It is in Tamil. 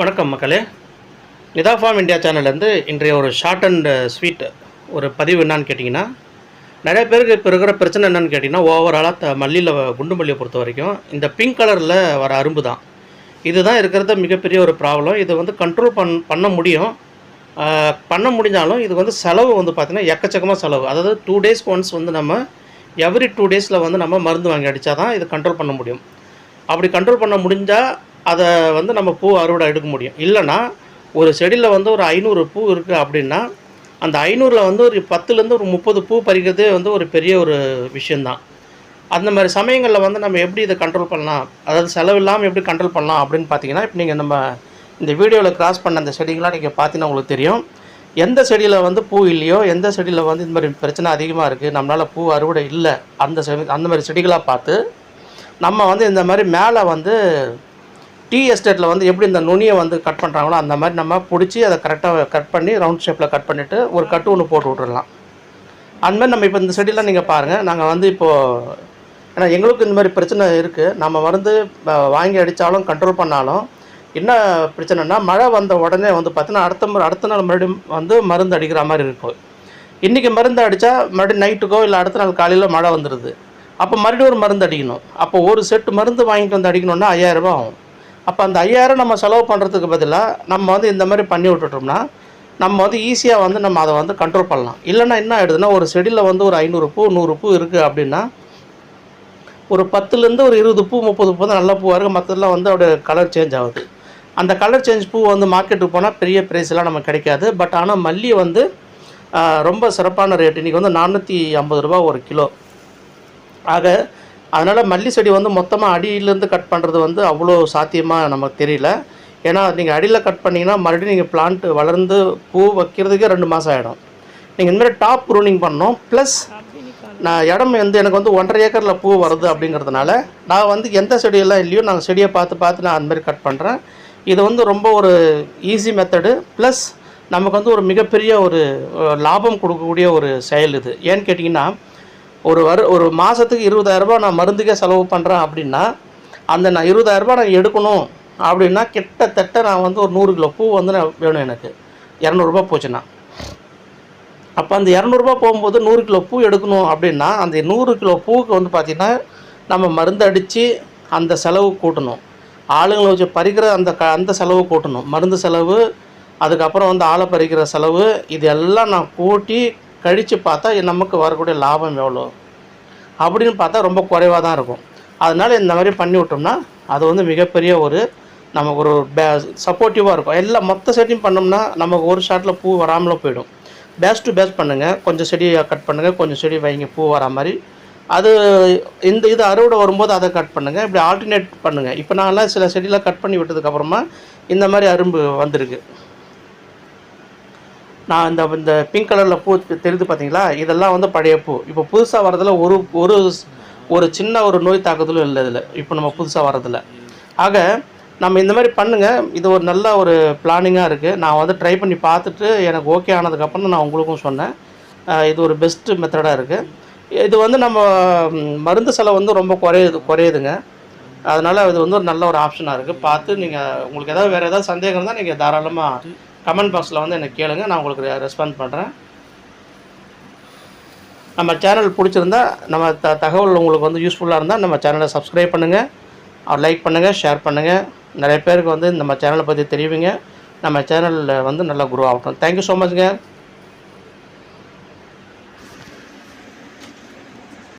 வணக்கம் மக்களே. நிதா ஃபார்ம் இந்தியா சேனல்லேருந்து இன்றைய ஒரு ஷார்ட் அண்ட் ஸ்வீட் ஒரு பதிவு என்னான்னு கேட்டிங்கன்னா நிறைய பேருக்கு இப்போ இருக்கிற பிரச்சனை என்னன்னு கேட்டிங்கன்னா ஓவராலாக த மல்லியில் குண்டு மல்லியை பொறுத்த வரைக்கும் இந்த பிங்க் கலரில் வர அரும்பு தான். இதுதான் இருக்கிறது மிகப்பெரிய ஒரு ப்ராப்ளம் இது வந்து கண்ட்ரோல் பண் பண்ண முடியும். பண்ண முடிஞ்சாலும் இது வந்து செலவு வந்து பார்த்திங்கன்னா எக்கச்சக்கமாக செலவு. அதாவது டூ டேஸ்க்கு ஒன்ஸ் வந்து நம்ம எவ்ரி டூ டேஸில் வந்து நம்ம மருந்து வாங்கி அடித்தா தான் இது கண்ட்ரோல் பண்ண முடியும். அப்படி கண்ட்ரோல் பண்ண முடிஞ்சால் அதை வந்து நம்ம பூ அறுவடை எடுக்க முடியும். இல்லைன்னா ஒரு செடியில் வந்து ஒரு ஐநூறு பூ இருக்குது அப்படின்னா அந்த ஐநூறில் வந்து ஒரு பத்துலேருந்து ஒரு முப்பது பூ பறிக்கிறதே வந்து ஒரு பெரிய ஒரு விஷயந்தான் அந்த மாதிரி சமயங்களில் வந்து நம்ம எப்படி இதை கண்ட்ரோல் பண்ணலாம்? அதாவது செலவு இல்லாமல் எப்படி கண்ட்ரோல் பண்ணலாம் அப்படின்னு பார்த்தீங்கன்னா இப்போ நீங்கள் நம்ம இந்த வீடியோவில் கிராஸ் பண்ண அந்த செடிகள்லாம் நீங்கள் பார்த்தீங்கன்னா உங்களுக்கு தெரியும். எந்த செடியில் வந்து பூ இல்லையோ எந்த செடியில் வந்து இந்த மாதிரி பிரச்சனை அதிகமாக இருக்குது நம்மளால் பூ அறுவடை இல்லை அந்த செடி அந்த மாதிரி செடிகளாக பார்த்து நம்ம வந்து இந்த மாதிரி மேலே வந்து டீ எஸ்டேட்டில் வந்து எப்படி இந்த நுனியை வந்து கட் பண்ணுறாங்களோ அந்த மாதிரி நம்ம பிடிச்சி அதை கரெக்டாக கட் பண்ணி ரவுண்ட் ஷேப்பில் கட் பண்ணிவிட்டு ஒரு கட்டு ஒன்று போட்டு விட்டுறலாம். அந்த மாதிரி நம்ம இப்போ இந்த செடியெலாம் நீங்கள் பாருங்கள் நாங்கள் வந்து இப்போது ஏன்னா எங்களுக்கும் இந்த மாதிரி பிரச்சனை இருக்குது நம்ம மருந்து வாங்கி அடித்தாலும் கண்ட்ரோல் பண்ணாலும் என்ன பிரச்சனைனா மழை வந்த உடனே வந்து பார்த்தீங்கன்னா அடுத்த முறை அடுத்த நாள் மறுபடியும் வந்து மருந்து அடிக்கிற மாதிரி இருக்கும். இன்றைக்கி மருந்து அடித்தா மறுபடியும் நைட்டுக்கோ இல்லை அடுத்த நாள் காலையில் மழை வந்துடுது அப்போ மறுபடியும் ஒரு மருந்து அடிக்கணும். அப்போ ஒரு செட்டு மருந்து வாங்கிட்டு வந்து அடிக்கணும்னா ஐயாயிரம் ஆகும். அப்போ அந்த ஐயாயிரம் நம்ம செலவு பண்ணுறதுக்கு பதிலாக நம்ம வந்து இந்த மாதிரி பண்ணி விட்டுட்டோம்னா நம்ம வந்து ஈஸியாக வந்து நம்ம அதை வந்து கண்ட்ரோல் பண்ணலாம். இல்லைன்னா என்ன ஆகிடுதுன்னா ஒரு செடியில் வந்து ஒரு ஐநூறு பூ நூறு பூ இருக்குது அப்படின்னா ஒரு பத்துலேருந்து ஒரு இருபது பூ முப்பது பூ தான் நல்ல பூவாக இருக்குது மற்றதெல்லாம் வந்து அப்படியே கலர் சேஞ்ச் ஆகுது. அந்த கலர் சேஞ்ச் பூ வந்து மார்க்கெட்டுக்கு போனால் பெரிய ப்ரைஸ்லாம் நமக்கு கிடைக்காது. பட் ஆனால் மல்லி வந்து ரொம்ப சிறப்பான ரேட் இன்றைக்கி வந்து நானூற்றி ஐம்பது ரூபா ஒரு கிலோ. ஆக அதனால் மல்லி செடி வந்து மொத்தமாக அடியிலேருந்து கட் பண்ணுறது வந்து அவ்வளோ சாத்தியமாக நமக்கு தெரியல. ஏன்னா நீங்கள் அடியில் கட் பண்ணிங்கன்னா மறுபடியும் நீங்கள் பிளான்ட் வளர்ந்து பூ வைக்கிறதுக்கே ரெண்டு மாதம் ஆகிடும் நீங்கள் இந்தமாதிரி டாப் ப்ரூனிங் பண்ணோம் ப்ளஸ் நான் இடம் வந்து எனக்கு வந்து ஒன்றரை ஏக்கரில் பூ வருது அப்படிங்கிறதுனால நான் வந்து எந்த செடியெல்லாம் இல்லையோ நான் செடியை பார்த்து பார்த்து நான் அந்தமாதிரி கட் பண்ணுறேன் இது வந்து ரொம்ப ஒரு ஈஸி மெத்தடு ப்ளஸ் நமக்கு வந்து ஒரு மிகப்பெரிய ஒரு லாபம் கொடுக்கக்கூடிய ஒரு செயல் இது. ஏன்னு கேட்டிங்கன்னா ஒரு வரு ஒரு மாதத்துக்கு இருபதாயிரரூபா நான் மருந்துக்கே செலவு பண்ணுறேன் அப்படின்னா அந்த நான் இருபதாயிரரூபா நான் எடுக்கணும் அப்படின்னா கிட்டத்தட்ட நான் வந்து ஒரு நூறு கிலோ பூ வந்து நான் வேணும் எனக்கு. இரநூறுபா போச்சுன்னா. அப்போ அந்த இரநூறுபா போகும்போது நூறு கிலோ பூ எடுக்கணும் அப்படின்னா அந்த நூறு கிலோ பூவுக்கு வந்து பார்த்திங்கன்னா நம்ம மருந்து அடித்து அந்த செலவு கூட்டணும். ஆளுங்களை வச்சு பறிக்கிற அந்த க அந்த செலவு கூட்டணும். மருந்து செலவு அதுக்கப்புறம் வந்து ஆளை பறிக்கிற செலவு இது எல்லாம் நான் கூட்டி கழித்து பார்த்தா நமக்கு வரக்கூடிய லாபம் எவ்வளோ? அப்படின்னு பார்த்தா ரொம்ப குறைவாக தான் இருக்கும். அதனால் இந்த மாதிரி பண்ணி விட்டோம்னா அது வந்து மிகப்பெரிய ஒரு நமக்கு ஒரு பே சப்போர்ட்டிவாக இருக்கும். எல்லா மொத்த செடியும் பண்ணோம்னா நமக்கு ஒரு ஷாட்டில் பூ வராமலும் போயிடும். பேஸ் டு பேஸ் பண்ணுங்கள் கொஞ்சம் செடியை கட் பண்ணுங்கள் கொஞ்சம் செடி வைங்க. பூ வரா மாதிரி. அது இந்த இது அறுவடை வரும்போது அதை கட் பண்ணுங்கள் இப்படி ஆல்டர்னேட் பண்ணுங்கள் இப்போ நான்லாம் சில செடியெலாம் கட் பண்ணி விட்டதுக்கப்புறமா இந்த மாதிரி அரும்பு வந்திருக்கு. நான் இந்த இந்த பிங்க் கலரில் பூ தெ- தெரியுது பார்த்தீங்களா இதெல்லாம் வந்து பழைய பூ. இப்போ புதுசாக வரதில் ஒரு ஒரு ஒரு சின்ன ஒரு நோய் தாக்குதலும் இல்லை இதில். இப்போ நம்ம புதுசாக வரதில் ஆக நம்ம இந்த மாதிரி பண்ணுங்கள் இது ஒரு நல்ல ஒரு பிளானிங்காக இருக்குது நான் வந்து ட்ரை பண்ணி பார்த்துட்டு எனக்கு ஓகே ஆனதுக்கப்புறம் நான் உங்களுக்கும் சொன்னேன். இது ஒரு பெஸ்ட்டு மெத்தடாக இருக்குது இது வந்து நம்ம மருந்து செலவு வந்து ரொம்ப குறையுது குறையுதுங்க. அதனால் இது வந்து ஒரு நல்ல ஒரு ஆப்ஷனாக இருக்குது பார்த்து நீங்கள் உங்களுக்கு ஏதாவது வேறு ஏதாவது சந்தேகம் இருந்தால் நீங்கள் தாராளமாக கமெண்ட் பாக்ஸில் வந்து எனக்கு கேளுங்க நான் உங்களுக்கு ரெஸ்பாண்ட் பண்ணுறேன் நம்ம சேனல் பிடிச்சிருந்தா நம்ம த தகவல் உங்களுக்கு வந்து யூஸ்ஃபுல்லாக இருந்தால் நம்ம சேனலை சப்ஸ்கிரைப் பண்ணுங்கள் லைக் பண்ணுங்கள் ஷேர் பண்ணுங்கள் நிறைய பேருக்கு வந்து நம்ம சேனலை பற்றி தெரிவிங்க நம்ம சேனலில் வந்து நல்லா குரோ ஆகட்டும். Thank you so மச்ங்க